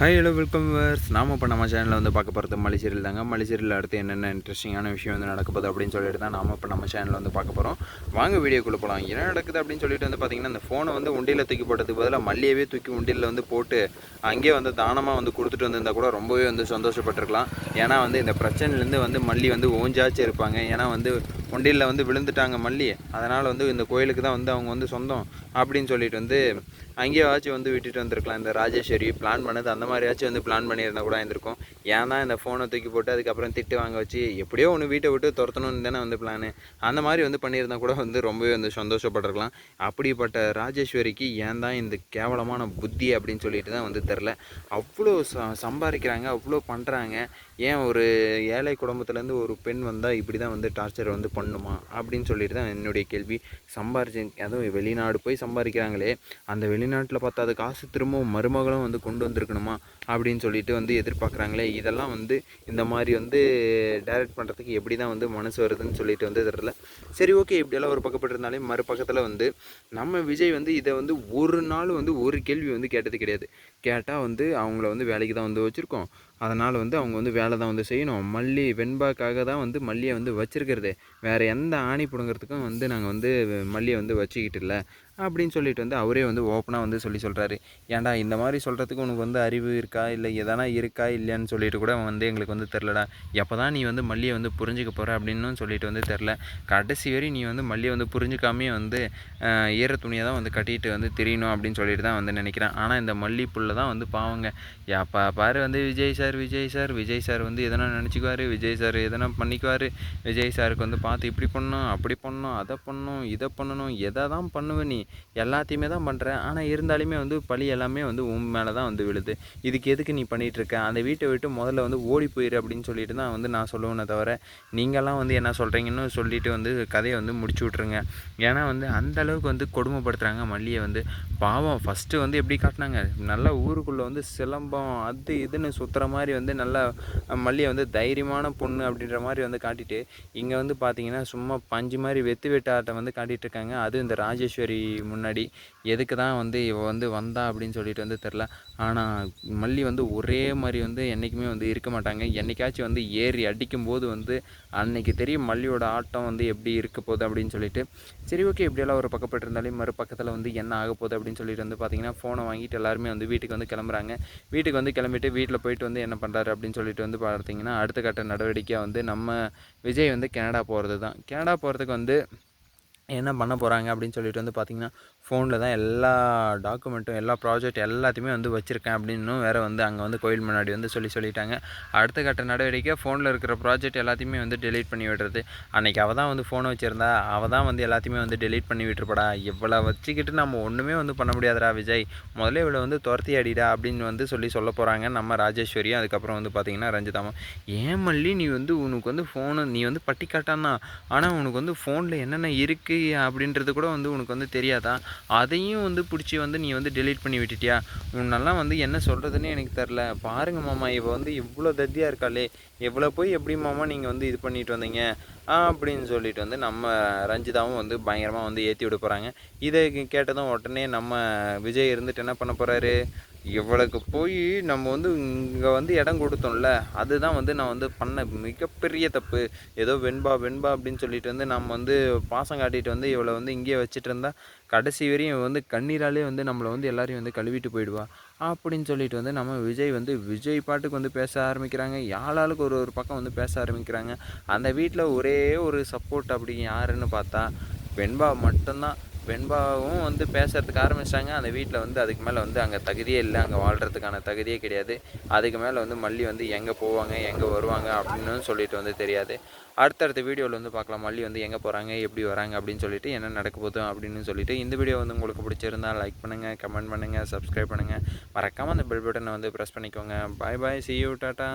Hi hello welcome verse நாம இப்போ நம்ம சேனலில் வந்து பார்க்க போகிறது மலிசீரியல் தாங்க. மலிசீரியல் அடுத்து என்னென்ன இன்ட்ரெஸ்டிங்கான விஷயம் வந்து நடக்க போகுது அப்படின்னு சொல்லிட்டு தான் நாம இப்போ நம்ம சேனலில் வந்து பார்க்க போகிறோம் வாங்க வீடியோக்குள்ளே போகலாம் என்ன நடக்குது அப்படின்னு சொல்லிட்டு வந்து பார்த்தீங்கன்னா அந்த ஃபோனை வந்து உண்டியில் தூக்கி போட்டதுக்கு பதிலாக மல்லியவே தூக்கி உண்டியில் வந்து போட்டு அங்கேயே வந்து தானமாக வந்து கொடுத்துட்டு வந்திருந்தா கூட ரொம்பவே வந்து சந்தோஷப்பட்டிருக்கலாம். ஏன்னா வந்து இந்த பிரச்சனைலேருந்து வந்து மல்லி வந்து ஓஞ்சாச்சு இருப்பாங்க. ஏன்னா வந்து கொண்டையில் வந்து விழுந்துட்டாங்க மல்லி அதனால் வந்து இந்த கோயிலுக்கு தான் வந்து அவங்க வந்து சொந்தம் அப்படின்னு சொல்லிட்டு வந்து அங்கேயாச்சும் வந்து விட்டுட்டு வந்திருக்கலாம். இந்த ராஜேஸ்வரி பிளான் பண்ணது அந்த மாதிரியாச்சும் வந்து பிளான் பண்ணியிருந்தா கூட இருந்திருக்கும். ஏன் தான் இந்த ஃபோனை தூக்கி போட்டு அதுக்கப்புறம் திட்டு வாங்க வச்சு எப்படியோ ஒன்று வீட்டை விட்டு துரத்தணும்னு தானே வந்து பிளானு அந்த மாதிரி வந்து பண்ணியிருந்தா கூட வந்து ரொம்பவே வந்து சந்தோஷப்பட்டிருக்கலாம். அப்படிப்பட்ட ராஜேஸ்வரிக்கு ஏன் தான் இந்த கேவலமான புத்தி அப்படின்னு சொல்லிட்டு தான் வந்து தெரில அவ்வளோ ச சம்பாதிக்கிறாங்க அவ்வளோ பண்ணுறாங்க ஏன் ஒரு ஏழை குடும்பத்துலேருந்து ஒரு பெண் வந்தால் இப்படி தான் வந்து டார்ச்சர் வந்து பண்ணுமா அப்படின்னு சொல்லிட்டு தான் என்னுடைய கேள்வி. சம்பாரிச்சு அதுவும் வெளிநாடு போய் சம்பாதிக்கிறாங்களே அந்த வெளிநாட்டில் பார்த்தா அது காசு திரும்பவும் மருமகளும் வந்து கொண்டு வந்திருக்கணுமா அப்படின்னு சொல்லிட்டு வந்து எதிர்பார்க்குறாங்களே. இதெல்லாம் வந்து இந்த மாதிரி வந்து டைரக்ட் பண்ணுறதுக்கு எப்படி தான் வந்து மனசு வருதுன்னு சொல்லிட்டு வந்து தெரில சரி ஓகே இப்படியெல்லாம் ஒரு பக்கப்பட்டு இருந்தாலே மறுபக்கத்தில் வந்து நம்ம விஜய் வந்து இதை வந்து ஒரு நாள் வந்து ஒரு கேள்வி வந்து கேட்டது கிடையாது. கேட்டால் வந்து அவங்கள வந்து வேலைக்கு தான் வந்து வச்சுருக்கோம். அதனால் வந்து அவங்க வந்து வேலை தான் வந்து செய்யணும். மல்லி வெண்பாக்காக தான் வந்து மல்லியை வந்து வச்சுருக்கிறது. வேறு எந்த ஆணி பிடுங்கிறதுக்கும் வந்து நாங்கள் வந்து மல்லியை வந்து வச்சுக்கிட்டு இல்லை. அப்படின்னு சொல்லிட்டு வந்து அவரே வந்து ஓப்பனாக வந்து சொல்லி சொல்கிறாரு ஏன்டா இந்த மாதிரி சொல்கிறதுக்கு உனக்கு வந்து அறிவு இருக்கா? இல்லை எதனா இருக்கா? இல்லையான்னு சொல்லிட்டு கூட வந்து எங்களுக்கு வந்து தெரிலடா எப்போ தான் நீ வந்து மல்லியை வந்து புரிஞ்சுக்க போகிற அப்படின்னு சொல்லிட்டு வந்து தெரில கடைசி வரை நீ வந்து மல்லியை வந்து புரிஞ்சுக்காமே வந்து ஈர துணியை தான் வந்து கட்டிட்டு வந்து தெரியணும் அப்படின்னு சொல்லிட்டு தான் வந்து நினைக்கிறேன். ஆனால் இந்த மல்லி மல்லிப்புள்ள தான் வந்து பாவங்க. எப்போ பாரு வந்து Vijay sir Vijay sir Vijay sir வந்து எதனா நினச்சிக்குவார் விஜய் சார் எதனா பண்ணிக்குவார். விஜய் சாருக்கு வந்து பார்த்து இப்படி பண்ணணும் அப்படி பண்ணணும் அதை பண்ணணும் இதை பண்ணணும் எதை தான் பண்ணுவ நீ? எல்லாத்தையுமே தான் பண்ணுறேன் ஆனால் இருந்தாலுமே வந்து பழி எல்லாமே வந்து உன் மேலே தான் வந்து விழுது. இதுக்கு எதுக்கு நீ பண்ணிகிட்ருக்க அந்த வீட்டை விட்டு முதல்ல வந்து ஓடி போயிரு அப்படின்னு சொல்லிட்டு தான் வந்து நான் சொல்லுவேனே தவிர நீங்கள்லாம் வந்து என்ன சொல்கிறீங்கன்னு சொல்லிட்டு வந்து கதையை வந்து முடிச்சு விட்ருங்க ஏன்னா வந்து அந்த அளவுக்கு வந்து கொடுமைப்படுத்துகிறாங்க மல்லியை வந்து. பாவம் ஃபஸ்ட்டு வந்து எப்படி காட்டினாங்க? நல்லா ஊருக்குள்ளே வந்து சிலம்பம் அது இதுன்னு சுற்றுற மாதிரி வந்து நல்லா மல்லியை வந்து தைரியமான பொண்ணு அப்படின்ற மாதிரி வந்து காட்டிட்டு இங்கே வந்து பார்த்தீங்கன்னா சும்மா பஞ்சு மாதிரி வெத்து வெட்டாட்டை வந்து காட்டிகிட்டு இருக்காங்க. அது இந்த ராஜேஸ்வரி முன்னாடி எதுக்கு தான் வந்து இவள் வந்து வந்தா அப்படின்னு சொல்லிட்டு வந்து தெரில ஆனால் மல்லி வந்து ஒரே மாதிரி வந்து என்றைக்குமே வந்து இருக்க மாட்டாங்க. என்றைக்காச்சும் வந்து ஏறி அடிக்கும்போது வந்து அன்னைக்கு தெரியும் மல்லியோட ஆட்டம் வந்து எப்படி இருக்க போகுது அப்படின்னு சொல்லிட்டு. சரி ஓகே இப்படியெல்லாம் ஒரு பக்கப்பட்டு இருந்தாலே மறு பக்கத்தில் வந்து என்ன ஆக போகுது அப்படின்னு சொல்லிட்டு வந்து பார்த்திங்கன்னா ஃபோனை வாங்கிட்டு எல்லாருமே வந்து வீட்டுக்கு வந்து கிளம்புறாங்க. வீட்டுக்கு வந்து கிளம்பிட்டு வீட்டில் போயிட்டு வந்து என்ன பண்ணுறாரு அப்படின்னு சொல்லிட்டு வந்து பார்த்தீங்கன்னா அடுத்த கட்ட நடவடிக்கையாக வந்து நம்ம விஜய் வந்து கனடா போகிறது தான் கனடா போகிறதுக்கு வந்து என்ன பண்ண போகிறாங்க அப்படின்னு சொல்லிட்டு வந்து பார்த்திங்கன்னா ஃபோனில் தான் எல்லா டாக்குமெண்ட்டும் எல்லா ப்ராஜெக்ட் எல்லாத்தையுமே வந்து வச்சுருக்கேன் அப்படின்னும் வேறு வந்து அங்கே வந்து கோயில் முன்னாடி வந்து சொல்லி சொல்லிட்டாங்க. அடுத்த கட்ட நடவடிக்கை ஃபோனில் இருக்கிற ப்ராஜெக்ட் எல்லாத்தையுமே வந்து டெலீட் பண்ணி விடுறது. அன்றைக்கி அவள் தான் வந்து ஃபோனை வச்சுருந்தா அவள் தான் வந்து எல்லாத்தையுமே வந்து டெலீட் பண்ணி விட்டுருப்படா. இவ்வளோ வச்சுக்கிட்டு நம்ம ஒன்றுமே வந்து பண்ண முடியாதுடா விஜய். முதல்ல இவ்வளோ வந்து துரத்தி அடிடா அப்படின்னு வந்து சொல்லி சொல்ல போகிறாங்க நம்ம ராஜேஸ்வரியும். அதுக்கப்புறம் வந்து பார்த்திங்கன்னா ரஞ்சிதாமா ஏன் மல்லி நீ வந்து உனக்கு வந்து ஃபோனு நீ வந்து பட்டிக்காட்டான் தான் ஆனால் உனக்கு வந்து ஃபோனில் என்னென்ன இருக்குது அப்படின்றது கூட வந்து உனக்கு வந்து தெரியாதா? அதையும் வந்து பிடிச்சி வந்து நீ வந்து டெலீட் பண்ணி விட்டுட்டியா? உன்னெல்லாம் வந்து என்ன சொல்கிறதுன்னு எனக்கு தெரில பாருங்கள் மாமா இவள் வந்து இவ்வளோ தத்தியாக இருக்காளே. எவ்வளோ போய் எப்படி மாமா நீங்கள் வந்து இது பண்ணிட்டு வந்தீங்க? அப்படின்னு சொல்லிட்டு வந்து நம்ம ரஞ்சிதாவும் வந்து பயங்கரமாக வந்து ஏற்றி விட போகிறாங்க இதை கேட்டதும் உடனே நம்ம விஜய் இருந்துட்டு என்ன பண்ண போகிறாரு இவளுக்கு போய் நம்ம வந்து இங்கே வந்து இடம் கொடுத்தோம்ல அதுதான் வந்து நான் வந்து பண்ண மிகப்பெரிய தப்பு. ஏதோ வெண்பா வெண்பா அப்படின்னு சொல்லிட்டு வந்து நம்ம வந்து பாசம் காட்டிட்டு வந்து இவளை வந்து இங்கேயே வச்சுட்டு இருந்தால் கடைசி வரையும் வந்து கண்ணீராலே வந்து நம்மளை வந்து எல்லாரையும் வந்து கழுவிட்டு போயிடுவா. அப்படின்னு சொல்லிட்டு வந்து நம்ம விஜய் வந்து விஜய் பாட்டுக்கு வந்து பேச ஆரம்பிக்கிறாங்க. யாழாளுக்கு ஒரு ஒரு பக்கம் வந்து பேச ஆரம்பிக்கிறாங்க. அந்த வீட்டில் ஒரே ஒரு சப்போர்ட் அப்படி யாருன்னு பார்த்தா வெண்பா மட்டும்தான். வெண்பாவும் வந்து பேசுகிறதுக்கு ஆரம்பிச்சிட்டாங்க. அந்த வீட்டில் வந்து அதுக்கு மேலே வந்து அங்கே தகுதியே இல்லை. அங்கே வாழ்கிறதுக்கான தகுதியே கிடையாது. அதுக்கு மேலே வந்து மல்லி வந்து எங்கே போவாங்க எங்கே வருவாங்க அப்படின்னு சொல்லிட்டு வந்து தெரியாது. அடுத்தடுத்த வீடியோவில் வந்து பார்க்கலாம். மல்லி வந்து எங்கே போகிறாங்க எப்படி வராங்க அப்படின்னு சொல்லிட்டு என்ன நடக்க போதும் அப்படின்னு சொல்லிட்டு இந்த வீடியோ வந்து உங்களுக்கு பிடிச்சிருந்தால் லைக் பண்ணுங்கள் கமெண்ட் பண்ணுங்கள் சப்ஸ்கிரைப் பண்ணுங்கள் மறக்காமல் அந்த பெல் பட்டனை வந்து ப்ரெஸ் பண்ணிக்கோங்க. Bye bye see you tata